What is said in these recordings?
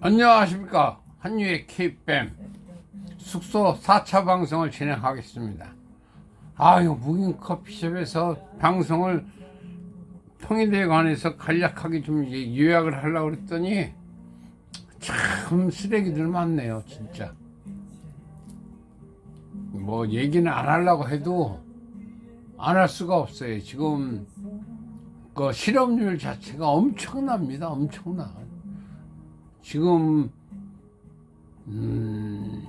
안녕하십니까. 한유의 K뱀 숙소 4차 방송을 진행하겠습니다. 아유 무인 커피숍에서 방송을 통일대관에서 간략하게 좀 요약을 하려고 그랬더니 참 쓰레기들 많네요 진짜. 뭐 얘기는 안 하려고 해도 안 할 수가 없어요. 지금 그 실업률 자체가 엄청납니다 엄청나 지금 음,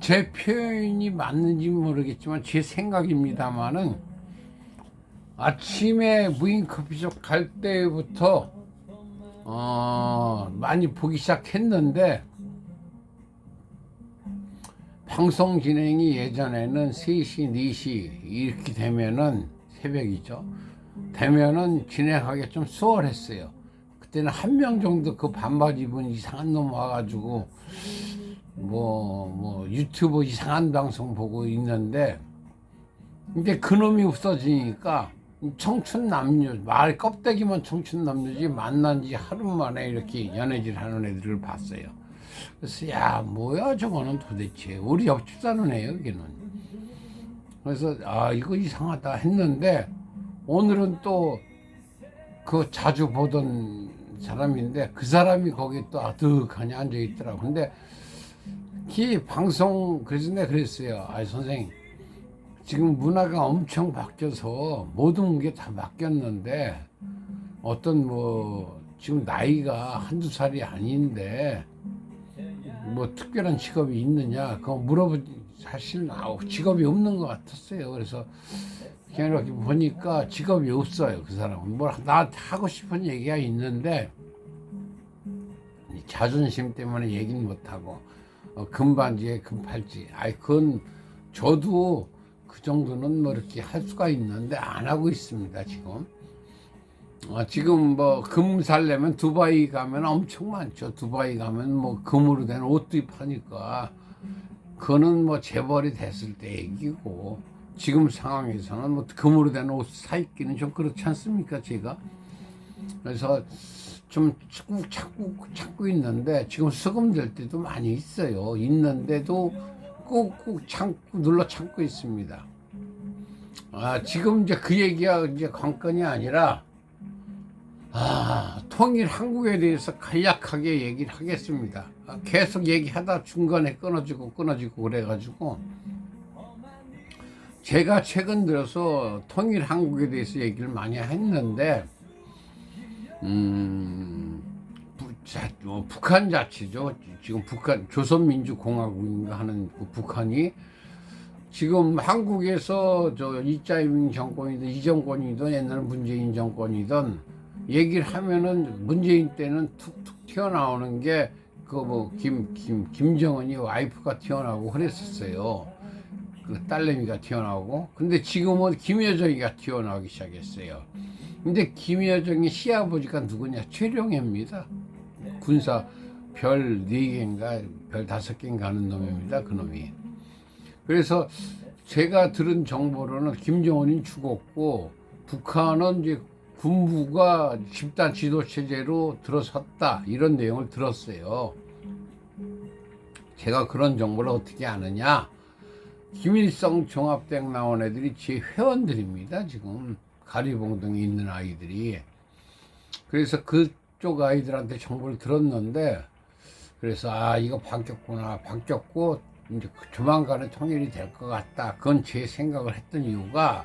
제 표현이 맞는지 모르겠지만 제 생각입니다만은 아침에 무인 커피숍 갈 때부터 어, 많이 보기 시작했는데 방송 진행이 예전에는 3시, 4시 이렇게 되면은 새벽이죠. 되면은 진행하기 좀 수월했어요. 그때는 한 명 정도 그 반바지 입은 이상한 놈 와가지고 뭐, 뭐 유튜브 이상한 방송 보고 있는데 이제 그놈이 없어지니까 청춘 남녀 말 껍데기만 청춘 남녀지 만난 지 하루 만에 이렇게 연애질 하는 애들을 봤어요. 그래서 야 뭐야 저거는 도대체 우리 옆집 사는 애예요 여기는. 그래서 아 이거 이상하다 했는데 오늘은 또 그 자주 보던 사람인데 그 사람이 거기 또 아득하니 앉아 있더라고. 근데 이 방송 그래서 내가 그랬어요. 아 선생님 지금 문화가 엄청 바뀌어서 모든 게 다 바뀌었는데 어떤 뭐 지금 나이가 한두 살이 아닌데 뭐 특별한 직업이 있느냐 그거 물어보지 사실 아, 직업이 없는 것 같았어요. 그래서 이렇게 보니까 직업이 없어요. 그 사람은 뭘 나한테 하고 싶은 얘기가 있는데 이 자존심 때문에 얘기는 못하고 어, 금반지에 금팔찌. 아이 그건 저도 그 정도는 뭐 이렇게 할 수가 있는데 안 하고 있습니다 지금. 어, 지금 뭐 금 살려면 두바이 가면 엄청 많죠. 두바이 가면 뭐 금으로 된 옷도 파니까 그거는 뭐 재벌이 됐을 때 얘기고 지금 상황에서는 뭐 금으로 된 옷 사 입기는 좀 그렇지 않습니까 제가? 그래서 좀 자꾸 찾고 찾고 있는데 지금 수금될 때도 많이 있어요. 있는데도 꾹꾹 참고 눌러 참고 있습니다. 아 지금 이제 그 얘기가 이제 관건이 아니라 아, 통일 한국에 대해서 간략하게 얘기를 하겠습니다. 아, 계속 얘기하다 중간에 끊어지고 끊어지고 그래가지고 제가 최근 들어서 통일 한국에 대해서 얘기를 많이 했는데 음, 부, 자, 어, 북한 자치죠. 지금 북한 조선민주공화국인가 하는 그 북한이 지금 한국에서 저 이자이밍 정권이든 이 정권이든 옛날 문재인 정권이든 얘기를 하면은 문재인 때는 툭툭 튀어나오는 게 그 뭐 김 김 김정은이 와이프가 튀어나오고 그랬었어요. 그 딸내미가 튀어나오고 근데 지금은 김여정이가 튀어나오기 시작했어요. 근데 김여정의 시아버지가 누구냐 최룡해입니다. 군사 별 네 개인가 별 다섯 개인가 하는 놈입니다. 그 놈이. 그래서 제가 들은 정보로는 김정은이 죽었고 북한은 이제 군부가 집단 지도 체제로 들어섰다 이런 내용을 들었어요. 제가 그런 정보를 어떻게 아느냐? 김일성 종합대학 나온 애들이 제 회원들입니다. 지금 가리봉동에 있는 아이들이. 그래서 그쪽 아이들한테 정보를 들었는데 그래서 아 이거 바뀌었구나 바뀌었고 이제 조만간에 통일이 될 것 같다. 그건 제 생각을 했던 이유가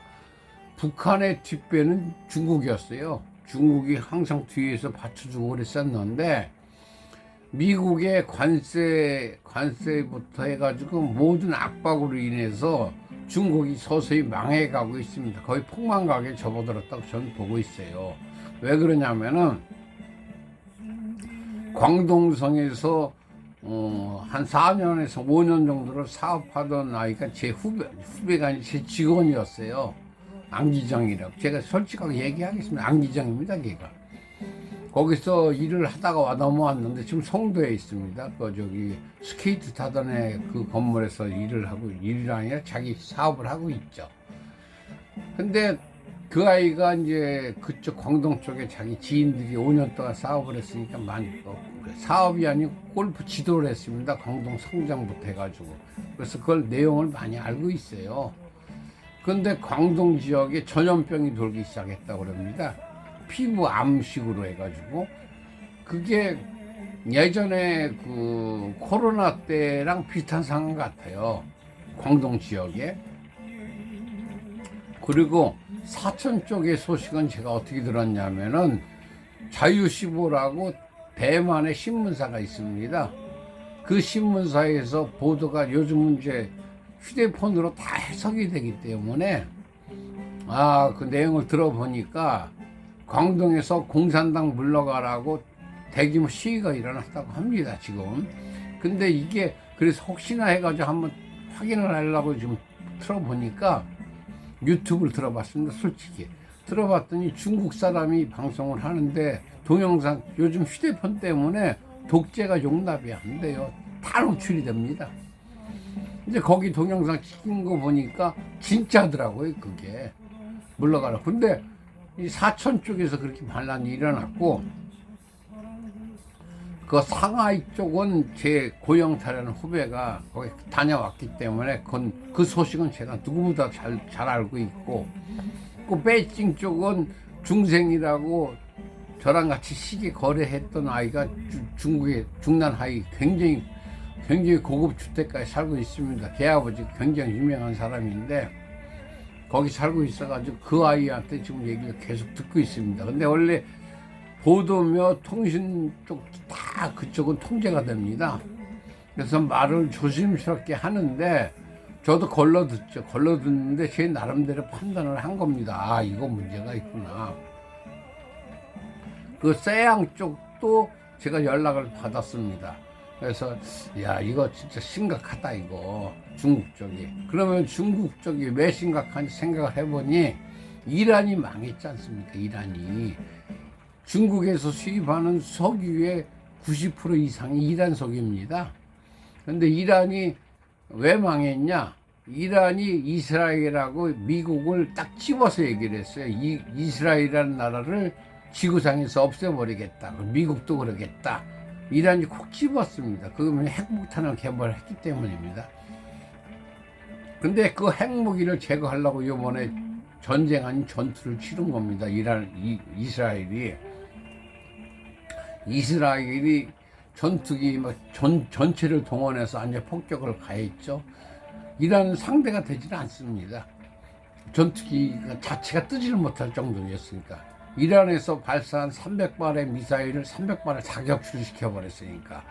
북한의 뒷배는 중국이었어요. 중국이 항상 뒤에서 받쳐주고 그랬었는데 미국의 관세 관세부터 해가지고 모든 압박으로 인해서 중국이 서서히 망해가고 있습니다. 거의 폭망가게 접어들었다고 저는 보고 있어요. 왜 그러냐면은 광동성에서 어, 한 4년에서 5년 정도를 사업하던 아이가 제 후배, 후배가 아니라 제 직원이었어요. 안기정이라고. 제가 솔직하게 얘기하겠습니다. 안기정입니다, 걔가. 거기서 일을 하다가 와 넘어왔는데 지금 송도에 있습니다. 그 저기 스케이트 타던 애그 건물에서 일을 하고 일이 아니라 자기 사업을 하고 있죠. 근데 그 아이가 이제 그쪽 광동 쪽에 자기 지인들이 5년 동안 사업을 했으니까 만, 어, 사업이 아니고 골프 지도를 했습니다. 광동 성장부터 해가지고. 그래서 그걸 내용을 많이 알고 있어요. 근데 광동 지역에 전염병이 돌기 시작했다고 그럽니다. 피부 암식으로 해가지고. 그게 예전에 그 코로나 때랑 비슷한 상황 같아요. 광동 지역에. 그리고 사천 쪽의 소식은 제가 어떻게 들었냐면은 자유시보라고 대만의 신문사가 있습니다. 그 신문사에서 보도가 요즘은 이제 휴대폰으로 다 해석이 되기 때문에 아, 그 내용을 들어보니까 광동에서 공산당 물러가라고 대규모 시위가 일어났다고 합니다, 지금. 근데 이게 그래서 혹시나 해가지고 한번 확인을 하려고 지금 틀어보니까 유튜브를 들어봤습니다, 솔직히. 들어봤더니 중국 사람이 방송을 하는데 동영상 요즘 휴대폰 때문에 독재가 용납이 안 돼요. 다 노출이 됩니다. 이제 거기 동영상 찍힌 거 보니까 진짜더라고요, 그게. 물러가라. 근데 이 사천 쪽에서 그렇게 반란이 일어났고, 그 상하이 쪽은 제 고영타라는 후배가 거기 다녀왔기 때문에 그건 그 소식은 제가 누구보다 잘, 잘 알고 있고, 그 베이징 쪽은 중생이라고 저랑 같이 시계 거래했던 아이가 주- 중국의 중난하이 굉장히 굉장히 고급 주택가에 살고 있습니다. 걔 아버지 굉장히 유명한 사람인데 거기 살고 있어가지고 그 아이한테 지금 얘기를 계속 듣고 있습니다. 근데 원래 보도며 통신 쪽 다 그쪽은 통제가 됩니다. 그래서 말을 조심스럽게 하는데 저도 걸러 듣죠. 걸러 듣는데 제 나름대로 판단을 한 겁니다. 아, 이거 문제가 있구나. 그 세양 쪽도 제가 연락을 받았습니다. 그래서 야 이거 진짜 심각하다 이거. 중국 쪽이. 그러면 중국 쪽이 왜 심각한지 생각을 해보니 이란이 망했지 않습니까 이란이. 중국에서 수입하는 석유의 90% 이상이 이란 석유입니다. 근데 이란이 왜 망했냐? 이란이 이스라엘하고 미국을 딱 집어서 얘기를 했어요. 이, 이스라엘이라는 나라를 지구상에서 없애버리겠다. 미국도 그러겠다 이란이 콕 집었습니다. 그러면 핵폭탄을 개발했기 때문입니다. 근데 그 핵무기를 제거하려고 이번에 전쟁 아닌 전투를 치른 겁니다. 이란, 이, 이스라엘이. 이스라엘이 전투기 막 전, 전체를 동원해서 완전 폭격을 가했죠. 이란은 상대가 되지는 않습니다. 전투기 자체가 뜨지를 못할 정도였으니까. 이란에서 발사한 300발의 미사일을 300발을 다 격추시켜 버렸으니까.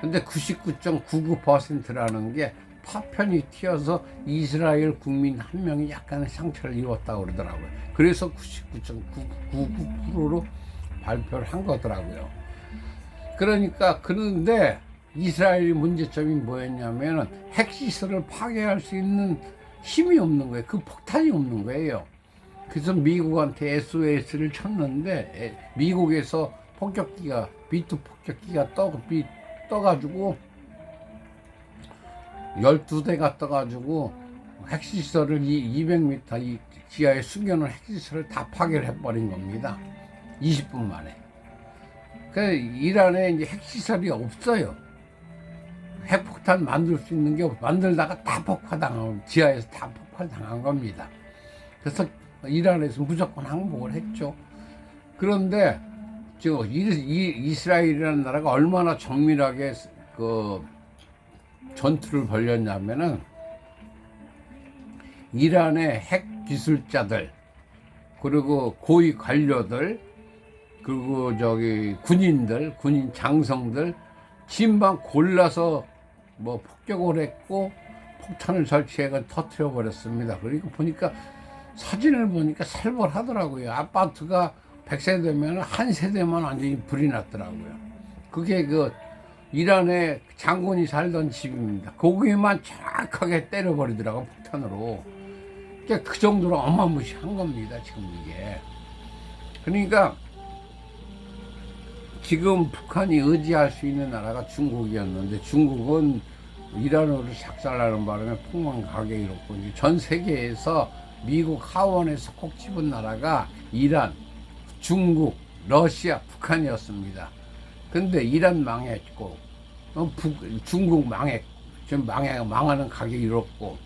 근데 99.99%라는 게 파편이 튀어서 이스라엘 국민 한 명이 약간의 상처를 입었다고 그러더라고요. 그래서 99.99%로 발표를 한 거더라고요. 그러니까 그런데 이스라엘의 문제점이 뭐였냐면은 핵시설을 파괴할 수 있는 힘이 없는 거예요. 그 폭탄이 없는 거예요. 그래서 미국한테 SOS를 쳤는데 에, 미국에서 폭격기가 B2 폭격기가 떠, 비, 떠가지고 12대가 떠가지고 핵시설을 이 200m 이 지하에 숨겨놓은 핵시설을 다 파괴를 해버린 겁니다. 20분 만에. 그 이란에 이제 핵시설이 없어요. 핵폭탄 만들 수 있는 게 없- 만들다가 다 폭파당하고 지하에서 다 폭발당한 겁니다. 그래서 이란에서 무조건 항복을 했죠. 그런데 저 이- 이스라엘이라는 나라가 얼마나 정밀하게 그 전투를 벌였냐면은 이란의 핵 기술자들 그리고 고위 관료들 그리고 저기 군인들 군인 장성들 진방 골라서 뭐 폭격을 했고 폭탄을 설치해가 터트려 버렸습니다. 그리고 보니까 사진을 보니까 살벌하더라고요. 아파트가 100세대 되면 한 세대만 완전히 불이 났더라고요. 그게 그 이란의 장군이 살던 집입니다. 거기만 정확하게 때려버리더라고 폭탄으로. 그 정도로 어마무시한 겁니다. 지금 이게. 그러니까 지금 북한이 의지할 수 있는 나라가 중국이었는데 중국은 이란어를 작살나는 바람에 폭망 가게 이렇고 전 세계에서 미국 하원에서 콕 집은 나라가 이란, 중국, 러시아, 북한이었습니다. 근데 이란 망했고, 어, 북, 중국 망했, 지금 망해, 망하는 가격이 이렇고,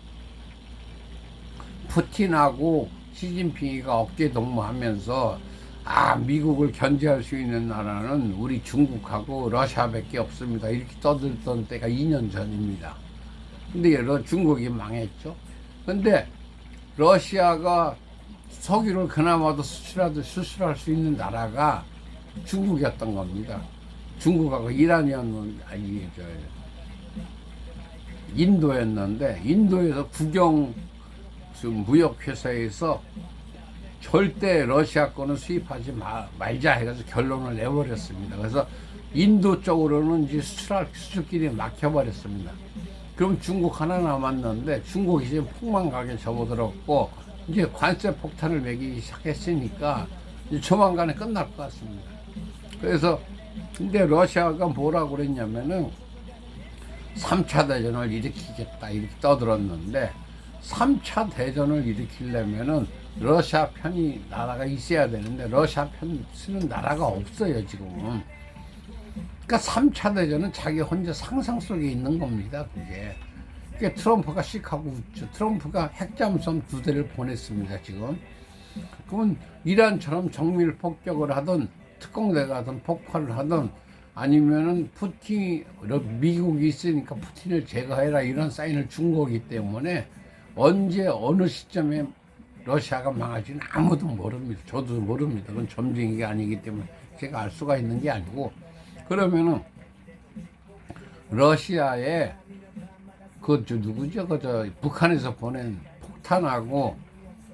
푸틴하고 시진핑이가 어깨 동무하면서 아 미국을 견제할 수 있는 나라는 우리 중국하고 러시아밖에 없습니다 이렇게 떠들던 때가 2년 전입니다. 근데 러- 중국이 망했죠. 근데 러시아가 석유를 그나마도 수출하듯 수출할 수 있는 나라가 중국이었던 겁니다. 중국하고 이란이었는 아니 저 인도였는데 인도에서 국영 무역회사에서 절대 러시아 거는 수입하지 마- 말자 해가지고 결론을 내버렸습니다. 그래서 인도 쪽으로는 이제 수출할 수출길이 막혀버렸습니다. 그럼 중국 하나 남았는데 중국이 지금 폭망가게 접어들었고 이제 관세 폭탄을 매기기 시작했으니까 조만간에 끝날 것 같습니다. 그래서 근데 러시아가 뭐라고 그랬냐면은 3차 대전을 일으키겠다 이렇게 떠들었는데 3차 대전을 일으키려면은 러시아 편이 나라가 있어야 되는데 러시아 편 쓰는 나라가 없어요 지금은. 그러니까 3차 대전은 자기 혼자 상상 속에 있는 겁니다 그게. 그게 트럼프가 씩하고 웃죠. 트럼프가 핵잠수함 두 대를 보냈습니다 지금. 그러면 이란처럼 정밀 폭격을 하든 특공대가 하든 폭발을 하든 아니면은 푸틴 미국이 있으니까 푸틴을 제거해라 이런 사인을 준 거기 때문에 언제 어느 시점에 러시아가 망할지는 아무도 모릅니다. 저도 모릅니다. 그건 점쟁이가 아니기 때문에 제가 알 수가 있는 게 아니고 그러면은 러시아에 그저 누구죠? 그저 북한에서 보낸 폭탄하고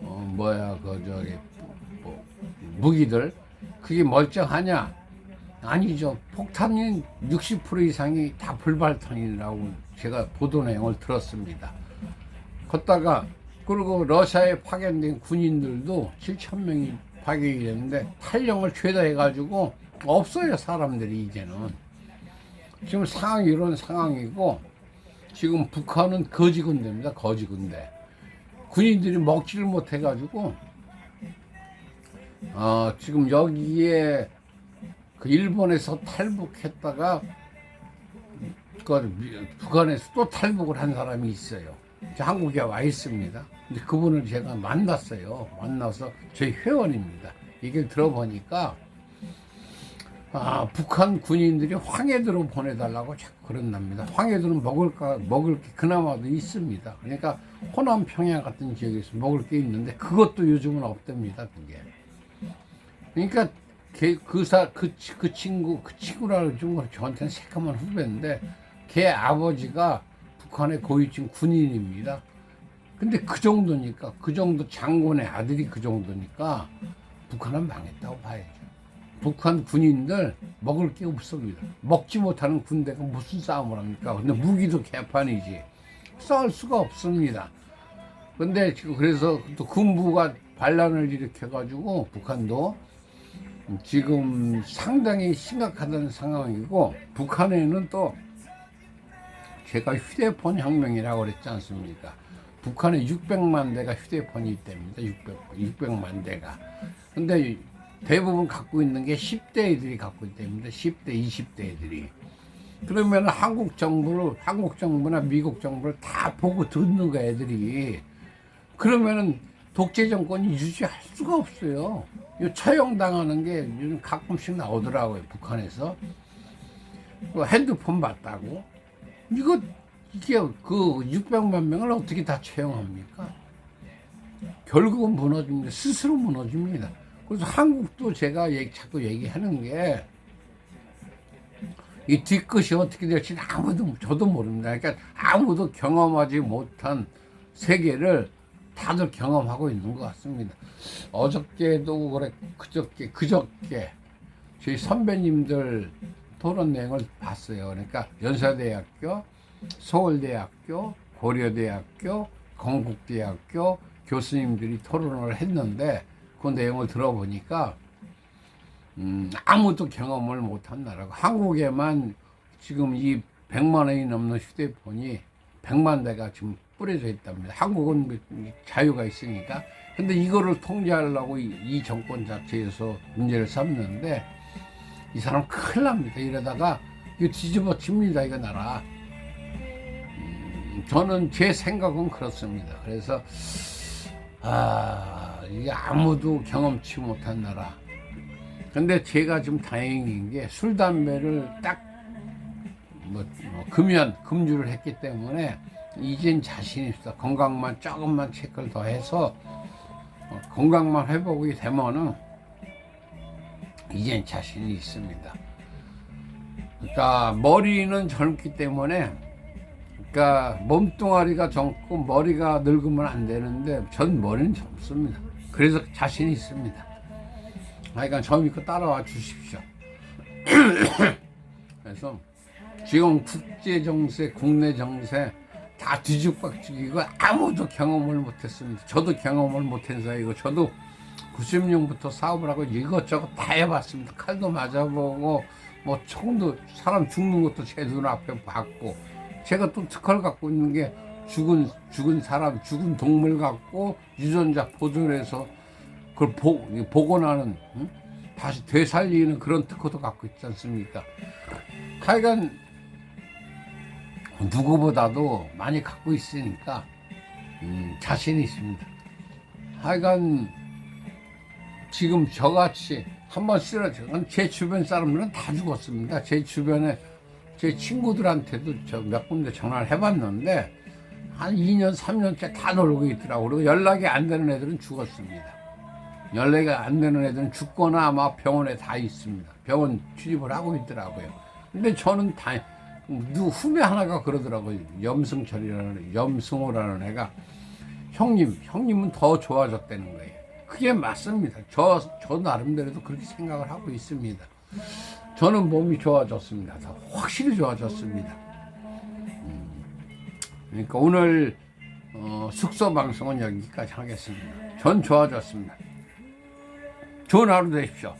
어 뭐야 그 저기 뭐 무기들 그게 멀쩡하냐? 아니죠. 폭탄이 60% 이상이 다 불발탄이라고 제가 보도 내용을 들었습니다. 걷다가 그리고 러시아에 파견된 군인들도 7천 명이 파견이 됐는데 탄력을 최다해가지고 없어요 사람들이 이제는 지금 상황이 이런 상황이고 지금 북한은 거지군대입니다 거지군대 군인들이 먹지를 못해 가지고 어, 지금 여기에 그 일본에서 탈북했다가 그 미- 북한에서 또 탈북을 한 사람이 있어요. 저 한국에 와 있습니다. 근데 그분을 제가 만났어요. 만나서 저희 회원입니다. 얘기를 들어보니까 아, 북한 군인들이 황해도로 보내달라고 자꾸 그런답니다. 황해도는 먹을 까 먹을 게 그나마도 있습니다. 그러니까 호남 평양 같은 지역에서 먹을 게 있는데 그것도 요즘은 없답니다. 그게. 그러니까 걔, 그, 사, 그, 치- 그 친구, 그 친구라고 좀 저한테는 새까만 후배인데 걔 아버지가 북한의 고위층 군인입니다. 근데 그 정도니까, 그 정도 장군의 아들이 그 정도니까 북한은 망했다고 봐야죠. 북한 군인들 먹을 게 없습니다. 먹지 못하는 군대가 무슨 싸움을 합니까? 근데 무기도 개판이지. 싸울 수가 없습니다. 근데 지금 그래서 또 군부가 반란을 일으켜가지고 북한도 지금 상당히 심각하다는 상황이고 북한에는 또 제가 휴대폰 혁명이라고 그랬지 않습니까? 북한에 600만 대가 휴대폰이 있답니다. 600, 600만 대가. 근데 대부분 갖고 있는 게 10대 애들이 갖고 있답니다. 10대, 20대 애들이. 그러면 한국 정부를, 한국 정부나 미국 정부를 다 보고 듣는 거 애들이. 그러면은 독재 정권이 유지할 수가 없어요. 이 처형당하는 게 요즘 가끔씩 나오더라고요, 북한에서. 그 핸드폰 봤다고. 이거, 이게 그 600만 명을 어떻게 다 처형합니까? 결국은 무너집니다. 스스로 무너집니다. 그래서 한국도 제가 얘기, 자꾸 얘기하는 게, 이 뒤끝이 어떻게 될지는 아무도, 저도 모릅니다. 그러니까 아무도 경험하지 못한 세계를 다들 경험하고 있는 것 같습니다. 어저께도 그래, 그저께, 그저께, 저희 선배님들 토론 내용을 봤어요. 그러니까 연세대학교, 서울대학교, 고려대학교, 건국대학교 교수님들이 토론을 했는데 그 내용을 들어보니까 음, 아무도 경험을 못한 나라고 한국에만 지금 이 100만 원이 넘는 휴대폰이 100만 대가 지금 뿌려져 있답니다. 한국은 그 자유가 있으니까. 근데 이거를 통제하려고 이, 이 정권 자체에서 문제를 삼는데 이 사람 큰일 납니다. 이러다가 이거 뒤집어집니다. 이거 나라. 음, 저는 제 생각은 그렇습니다. 그래서 아 이게 아무도 경험치 못한 나라. 근데 제가 좀 다행인 게 술 담배를 딱 뭐, 뭐 금연 금주를 했기 때문에 이젠 자신 있어 건강만 조금만 체크를 더 해서 어, 건강만 회복이 되면은 이젠 자신이 있습니다. 그러니까 머리는 젊기 때문에 그러니까 몸뚱아리가 젊고 머리가 늙으면 안 되는데 전 머리는 젊습니다. 그래서 자신이 있습니다. 하여간 저 믿고 따라와 주십시오. 그래서 지금 국제 정세, 국내 정세 다 뒤죽박죽이고 아무도 경험을 못했습니다. 저도 경험을 못해서 이거 저도 96년부터 사업을 하고 이것저것 다 해봤습니다. 칼도 맞아보고 뭐 총도 사람 죽는 것도 제 눈앞에 봤고 제가 또 특허를 갖고 있는 게 죽은 죽은 사람 죽은 동물 갖고 유전자 보존해서 그걸 보, 복원하는 응? 다시 되살리는 그런 특허도 갖고 있지 않습니까? 하여간 누구보다도 많이 갖고 있으니까 음, 자신이 있습니다. 하여간 지금 저같이 한번 쓰러져 제 주변 사람들은 다 죽었습니다. 제 주변에 제 친구들한테도 저 몇 군데 전화를 해봤는데 한 2년 3년째 다 놀고 있더라고요. 그리고 연락이 안 되는 애들은 죽었습니다. 연락이 안 되는 애들은 죽거나 아마 병원에 다 있습니다. 병원 출입을 하고 있더라고요. 근데 저는 다, 누 후배 하나가 그러더라고요. 염승철이라는, 염승호라는 애가 형님, 형님은 더 좋아졌다는 거예요. 그게 맞습니다. 저, 저 나름대로도 그렇게 생각을 하고 있습니다. 저는 몸이 좋아졌습니다. 더 확실히 좋아졌습니다. 음, 그러니까 오늘 어, 숙소 방송은 여기까지 하겠습니다. 전 좋아졌습니다. 좋은 하루 되십시오.